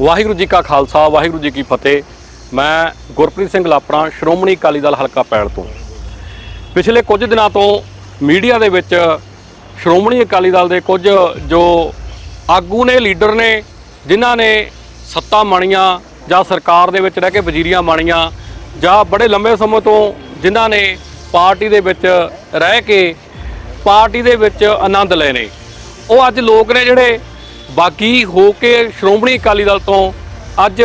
ਵਾਹਿਗੁਰੂ ਜੀ ਕਾ ਖਾਲਸਾ, ਵਾਹਿਗੁਰੂ ਜੀ ਕੀ ਫਤਿਹ। ਮੈਂ ਗੁਰਪ੍ਰੀਤ ਸਿੰਘ ਲਾਪਰਾ, ਸ਼੍ਰੋਮਣੀ ਅਕਾਲੀ ਦਲ ਹਲਕਾ ਪੈਲ ਤੋਂ। ਪਿਛਲੇ ਕੁਝ ਦਿਨਾਂ ਤੋਂ ਮੀਡੀਆ ਦੇ ਵਿੱਚ ਸ਼੍ਰੋਮਣੀ ਅਕਾਲੀ ਦਲ ਦੇ ਕੁਝ ਜੋ ਆਗੂ ਨੇ, ਲੀਡਰ ਨੇ, ਜਿਨ੍ਹਾਂ ਨੇ ਸੱਤਾ ਮਾਣੀਆਂ ਜਾਂ ਸਰਕਾਰ ਦੇ ਵਿੱਚ ਰਹਿ ਕੇ ਵਜ਼ੀਰੀਆਂ ਮਾਣੀਆਂ ਜਾਂ ਬੜੇ ਲੰਬੇ ਸਮੇਂ ਤੋਂ ਜਿਨ੍ਹਾਂ ਨੇ ਪਾਰਟੀ ਦੇ ਵਿੱਚ ਰਹਿ ਕੇ ਪਾਰਟੀ ਦੇ ਵਿੱਚ ਆਨੰਦ ਲਏ ਨੇ। ਉਹ ਅੱਜ ਲੋਕ ਨੇ ਜਿਹੜੇ ਬਾਕੀ ਹੋ ਕੇ ਸ਼੍ਰੋਮਣੀ ਅਕਾਲੀ ਦਲ ਤੋਂ ਅੱਜ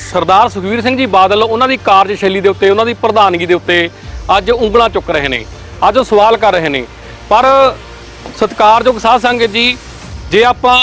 ਸਰਦਾਰ ਸੁਖਵੀਰ ਸਿੰਘ ਜੀ ਬਾਦਲ ਉਹਨਾਂ ਦੀ ਕਾਰਜਸ਼ੈਲੀ ਦੇ ਉੱਤੇ, ਉਹਨਾਂ ਦੀ ਪ੍ਰਧਾਨਗੀ ਦੇ ਉੱਤੇ ਅੱਜ ਉਂਗਲਾਂ ਚੁੱਕ ਰਹੇ ਨੇ, ਅੱਜ ਉਹ ਸਵਾਲ ਕਰ ਰਹੇ ਨੇ। ਪਰ ਸਤਿਕਾਰਯੋਗ ਸਾਧ ਸੰਗਤ ਜੀ, ਜੇ ਆਪਾਂ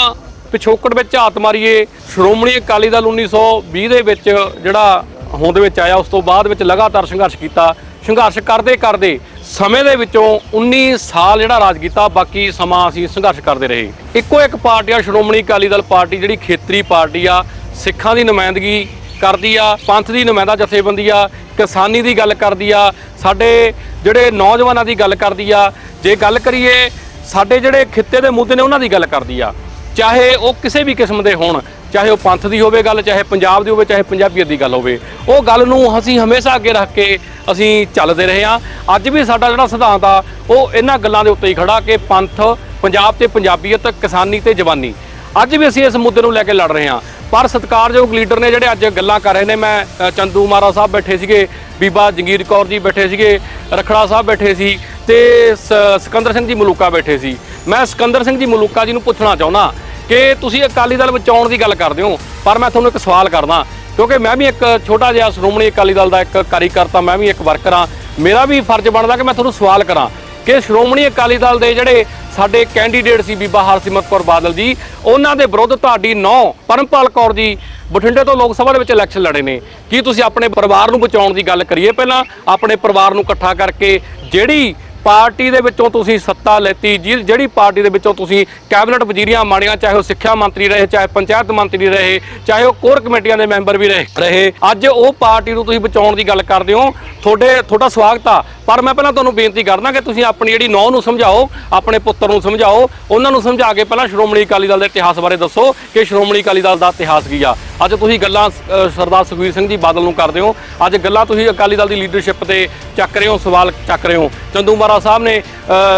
ਪਿਛੋਕੜ ਵਿੱਚ ਝਾਤ ਮਾਰੀਏ, ਸ਼੍ਰੋਮਣੀ ਅਕਾਲੀ ਦਲ 1920 ਦੇ ਵਿੱਚ ਜਿਹੜਾ ਹੋਂਦ ਵਿੱਚ ਆਇਆ, ਉਸ ਤੋਂ ਬਾਅਦ ਵਿੱਚ ਲਗਾਤਾਰ ਸੰਘਰਸ਼ ਕੀਤਾ, ਸੰਘਰਸ਼ ਕਰਦੇ ਕਰਦੇ ਸਮੇਂ ਦੇ ਵਿੱਚੋਂ 19 ਸਾਲ ਜਿਹੜਾ ਰਾਜ ਕੀਤਾ, ਬਾਕੀ ਸਮਾਂ ਅਸੀਂ ਸੰਘਰਸ਼ ਕਰਦੇ ਰਹੇ। ਇੱਕੋ ਇੱਕ ਪਾਰਟੀ ਆ, ਸ਼੍ਰੋਮਣੀ ਅਕਾਲੀ ਦਲ ਪਾਰਟੀ, ਜਿਹੜੀ ਖੇਤਰੀ ਪਾਰਟੀ ਆ, ਸਿੱਖਾਂ ਦੀ ਨੁਮਾਇੰਦਗੀ ਕਰਦੀ ਆ, ਪੰਥ ਦੀ ਨੁਮਾਇੰਦਾ ਜਥੇਬੰਦੀ ਆ, ਕਿਸਾਨੀ ਦੀ ਗੱਲ ਕਰਦੀ ਆ, ਸਾਡੇ ਜਿਹੜੇ ਨੌਜਵਾਨਾਂ ਦੀ ਗੱਲ ਕਰਦੀ ਆ, ਜੇ ਗੱਲ ਕਰੀਏ, ਸਾਡੇ ਜਿਹੜੇ ਖਿੱਤੇ ਦੇ ਮੁੱਦੇ ਨੇ ਉਹਨਾਂ ਦੀ ਗੱਲ ਕਰਦੀ ਆ। ਚਾਹੇ ਉਹ ਕਿਸੇ ਵੀ ਕਿਸਮ ਦੇ ਹੋਣ ਚਾਹੇ ਉਹ ਪੰਥ ਦੀ ਹੋਵੇ ਗੱਲ, ਚਾਹੇ ਪੰਜਾਬ ਦੀ ਹੋਵੇ, ਚਾਹੇ ਪੰਜਾਬੀਅਤ ਦੀ ਗੱਲ ਹੋਵੇ, ਉਹ ਗੱਲ ਨੂੰ ਅਸੀਂ ਹਮੇਸ਼ਾ ਅੱਗੇ ਰੱਖ ਕੇ ਅਸੀਂ ਚੱਲਦੇ ਰਹੇ ਹਾਂ। ਅੱਜ ਵੀ ਸਾਡਾ ਜਿਹੜਾ ਸਿਧਾਂਤ ਆ, ਉਹ ਇਹਨਾਂ ਗੱਲਾਂ ਦੇ ਉੱਤੇ ਹੀ ਖੜਾ ਕਿ ਪੰਥ, ਪੰਜਾਬ ਤੇ ਪੰਜਾਬੀਅਤ, ਕਿਸਾਨੀ ਤੇ ਜਵਾਨੀ। ਅੱਜ ਵੀ ਅਸੀਂ ਇਸ ਮੁੱਦੇ ਨੂੰ ਲੈ ਕੇ ਲੜ ਰਹੇ ਹਾਂ। ਪਰ ਸਤਿਕਾਰਯੋਗ ਲੀਡਰ ਨੇ ਜਿਹੜੇ ਅੱਜ ਗੱਲਾਂ ਕਰ ਰਹੇ ਨੇ, ਮੈਂ ਚੰਦੂ ਮਾਰਾ ਸਾਹਿਬ ਬੈਠੇ ਸੀਗੇ, ਬੀਬਾ ਜੰਗੀਰ ਕੌਰ ਜੀ ਬੈਠੇ ਸੀਗੇ, ਰਖੜਾ ਸਾਹਿਬ ਬੈਠੇ ਸੀ ਤੇ ਸ- ਸਿਕੰਦਰ ਸਿੰਘ ਜੀ ਮਲੂਕਾ ਬੈਠੇ ਸੀ। ਮੈਂ ਸਿਕੰਦਰ ਸਿੰਘ ਜੀ ਮਲੂਕਾ ਜੀ ਨੂੰ ਪੁੱਛਣਾ ਚਾਹੁੰਦਾ ਕਿ ਤੁਸੀਂ ਅਕਾਲੀ ਦਲ ਬਚਾਉਣ ਦੀ ਗੱਲ ਕਰਦੇ ਹੋ, ਪਰ ਮੈਂ ਤੁਹਾਨੂੰ ਇੱਕ ਸਵਾਲ ਕਰਦਾ, ਕਿਉਂਕਿ ਮੈਂ ਵੀ ਇੱਕ ਛੋਟਾ ਜਿਹਾ ਸ਼੍ਰੋਮਣੀ ਅਕਾਲੀ ਦਲ ਦਾ ਇੱਕ ਕਾਰੀਕਰਤਾ ਮੈਂ ਵੀ ਇੱਕ ਵਰਕਰ ਹਾਂ, ਮੇਰਾ ਵੀ ਫਰਜ਼ ਬਣਦਾ ਕਿ ਮੈਂ ਤੁਹਾਨੂੰ ਸਵਾਲ ਕਰਾਂ ਕਿ ਸ਼੍ਰੋਮਣੀ ਅਕਾਲੀ ਦਲ ਦੇ ਜਿਹੜੇ ਸਾਡੇ ਕੈਂਡੀਡੇਟ ਸੀ ਬੀਬਾ ਹਰਸਿਮਰਤ ਕੌਰ ਬਾਦਲ ਜੀ, ਉਹਨਾਂ ਦੇ ਵਿਰੁੱਧ ਤੁਹਾਡੀ ਨੌ ਪਰਮਪਾਲ ਕੌਰ ਜੀ ਬਠਿੰਡੇ ਤੋਂ ਲੋਕ ਸਭਾ ਦੇ ਵਿੱਚ ਇਲੈਕਸ਼ਨ ਲੜੇ ਨੇ। ਕੀ ਤੁਸੀਂ ਆਪਣੇ ਪਰਿਵਾਰ ਨੂੰ ਬਚਾਉਣ ਦੀ ਗੱਲ ਕਰੀਏ ਪਹਿਲਾਂ? ਆਪਣੇ ਪਰਿਵਾਰ ਨੂੰ ਇਕੱਠਾ ਕਰਕੇ ਜਿਹੜੀ ਪਾਰਟੀ ਦੇ ਵਿੱਚੋਂ ਤੁਸੀਂ ਸੱਤਾ ਲੈਤੀ ਜਿ- ਜਿਹੜੀ ਪਾਰਟੀ ਦੇ ਵਿੱਚੋਂ ਤੁਸੀਂ ਕੈਬਨਿਟ ਵਜ਼ੀਰੀਆਂ ਮਾਣੀਆਂ ਚਾਹੇ ਉਹ ਸਿੱਖਿਆ ਮੰਤਰੀ ਰਹੇ, ਚਾਹੇ ਪੰਚਾਇਤ ਮੰਤਰੀ ਰਹੇ, ਚਾਹੇ ਉਹ ਕੋਰ ਕਮੇਟੀਆਂ ਦੇ ਮੈਂਬਰ ਵੀ ਰਹੇ ਰਹੇ। ਅੱਜ ਉਹ ਪਾਰਟੀ ਨੂੰ ਤੁਸੀਂ ਬਚਾਉਣ ਦੀ ਗੱਲ ਕਰਦੇ ਹੋ। ਤੁਹਾਡੇ, ਤੁਹਾਡਾ ਸਵਾਗਤ ਆ। ਪਰ ਮੈਂ ਪਹਿਲਾਂ ਤੁਹਾਨੂੰ ਬੇਨਤੀ ਕਰਦਾ ਕਿ ਤੁਸੀਂ ਆਪਣੀ ਜਿਹੜੀ ਨੌ ਨੂੰ ਸਮਝਾਓ, ਆਪਣੇ ਪੁੱਤਰ ਨੂੰ ਸਮਝਾਓ। ਉਹਨਾਂ ਨੂੰ ਸਮਝਾ ਕੇ ਪਹਿਲਾਂ ਸ਼੍ਰੋਮਣੀ ਅਕਾਲੀ ਦਲ ਦੇ ਇਤਿਹਾਸ ਬਾਰੇ ਦੱਸੋ ਕਿ ਸ਼੍ਰੋਮਣੀ ਅਕਾਲੀ ਦਲ ਦਾ ਇਤਿਹਾਸ ਕੀ ਆ। ਅੱਜ ਤੁਸੀਂ ਗੱਲਾਂ ਸਰਦਾਰ ਸੁਖਵੀਰ ਸਿੰਘ ਜੀ ਬਾਦਲ ਨੂੰ ਕਰਦੇ ਹੋ। ਅੱਜ ਗੱਲਾਂ ਤੁਸੀਂ ਅਕਾਲੀ ਦਲ ਦੀ ਲੀਡਰਸ਼ਿਪ ਤੇ ਚੱਕ ਰਹੇ ਹੋ, ਸਵਾਲ ਚੱਕ ਰਹੇ ਹੋ। ਚੰਦੂ ਮਾਰਾ ਸਾਹਿਬ ਨੇ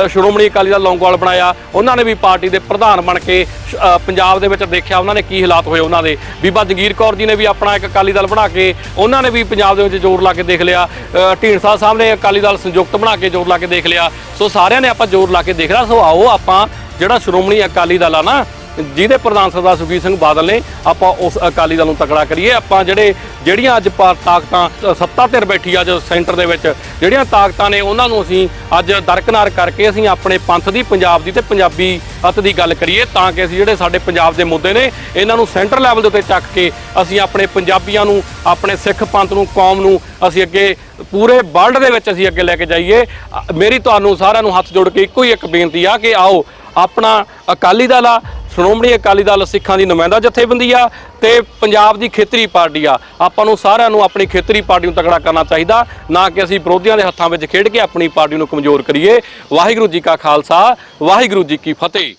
ਸ਼੍ਰੋਮਣੀ ਅਕਾਲੀ ਦਲ ਲੌਂਗੋਵਾਲ ਬਣਾਇਆ। ਉਹਨਾਂ ਨੇ ਵੀ ਪਾਰਟੀ ਦੇ ਪ੍ਰਧਾਨ ਬਣ ਕੇ, ਸ਼- ਪੰਜਾਬ ਦੇ ਵਿੱਚ ਦੇਖਿਆ ਉਹਨਾਂ ਨੇ ਕੀ ਹਾਲਾਤ ਹੋਏ ਉਹਨਾਂ ਦੇ। ਬੀਬਾ ਜਗੀਰ ਕੌਰ ਜੀ ਨੇ ਵੀ ਆਪਣਾ ਇੱਕ ਅਕਾਲੀ ਦਲ ਬਣਾ ਕੇ, ਉਹਨਾਂ ਨੇ ਵੀ ਪੰਜਾਬ ਦੇ ਵਿੱਚ ਜ਼ੋਰ ਲਾ ਕੇ ਦੇਖ ਲਿਆ। ਢੀਂਡਸਾ ਸਾਹਿਬ ਨੇ ਅਕਾਲੀ ਦਲ ਸੰਯੁਕਤ ਬਣਾ ਕੇ ਜ਼ੋਰ ਲਾ ਕੇ ਦੇਖ ਲਿਆ। ਸੋ ਸਾਰਿਆਂ ਨੇ ਆਪਾਂ ਜ਼ੋਰ ਲਾ ਕੇ ਦੇਖ ਲਿਆ। ਸੋ ਆਓ ਆਪਾਂ, ਜਿਹੜਾ ਸ਼੍ਰੋਮਣੀ ਅਕਾਲੀ ਦਲ ਆ ਨਾ ਜਿਹਦੇ ਪ੍ਰਧਾਨ ਸਰਦਾਰ ਸੁਖਬੀਰ ਸਿੰਘ ਬਾਦਲ ਨੇ ਆਪਾਂ ਉਸ ਅਕਾਲੀ ਦਲ ਨੂੰ ਤਕੜਾ ਕਰੀਏ। ਆਪਾਂ ਜਿਹੜੇ, ਜਿਹੜੀਆਂ ਅੱਜ ਪਾ- ਤਾਕਤਾਂ ਸੱਤਾ ਧਿਰ ਬੈਠੀ ਅੱਜ ਸੈਂਟਰ ਦੇ ਵਿੱਚ, ਜਿਹੜੀਆਂ ਤਾਕਤਾਂ ਨੇ ਉਹਨਾਂ ਨੂੰ ਅਸੀਂ ਅੱਜ ਦਰਕਨਾਰ ਕਰਕੇ ਅਸੀਂ ਆਪਣੇ ਪੰਥ ਦੀ, ਪੰਜਾਬ ਦੀ ਤੇ ਪੰਜਾਬੀ ਅਤ ਦੀ ਗੱਲ ਕਰੀਏ ਤਾਂ ਕਿ ਅਸੀਂ ਜਿਹੜੇ ਸਾਡੇ ਪੰਜਾਬ ਦੇ ਮੁੱਦੇ ਨੇ, ਇਹਨਾਂ ਨੂੰ ਸੈਂਟਰ ਲੈਵਲ ਦੇ ਉੱਤੇ ਚੱਕ ਕੇ ਅਸੀਂ ਆਪਣੇ ਪੰਜਾਬੀਆਂ ਨੂੰ, ਆਪਣੇ ਸਿੱਖ ਪੰਥ ਨੂੰ, ਕੌਮ ਨੂੰ ਅਸੀਂ ਅੱਗੇ ਪੂਰੇ ਵਰਲਡ ਦੇ ਵਿੱਚ ਅਸੀਂ ਅੱਗੇ ਲੈ ਕੇ ਜਾਈਏ। ਮੇਰੀ ਤੁਹਾਨੂੰ ਸਾਰਿਆਂ ਨੂੰ ਹੱਥ ਜੋੜ ਕੇ ਇੱਕੋ ਹੀ ਇੱਕ ਬੇਨਤੀ ਆ ਕਿ ਆਓ ਆਪਣਾ ਅਕਾਲੀ ਦਲ ਆ, ਸ਼੍ਰੋਮਣੀ ਅਕਾਲੀ ਦਲ ਸਿੱਖਾਂ ਦੀ ਨੁਮਾਇੰਦਾ ਜਥੇਬੰਦੀ ਆ ਤੇ ਪੰਜਾਬ ਦੀ ਖੇਤਰੀ ਪਾਰਟੀ ਆ। ਆਪਾਂ ਨੂੰ ਸਾਰਿਆਂ ਨੂੰ ਆਪਣੀ ਖੇਤਰੀ ਪਾਰਟੀ ਨੂੰ ਤਕੜਾ ਕਰਨਾ ਚਾਹੀਦਾ, ਨਾ ਕਿ ਅਸੀਂ ਵਿਰੋਧੀਆਂ ਦੇ ਹੱਥਾਂ ਵਿੱਚ ਖੇਡ ਕੇ ਆਪਣੀ ਪਾਰਟੀ ਨੂੰ ਕਮਜ਼ੋਰ ਕਰੀਏ। ਵਾਹਿਗੁਰੂ ਜੀ ਕਾ ਖਾਲਸਾ, ਵਾਹਿਗੁਰੂ ਜੀ ਕੀ ਫਤਿਹ।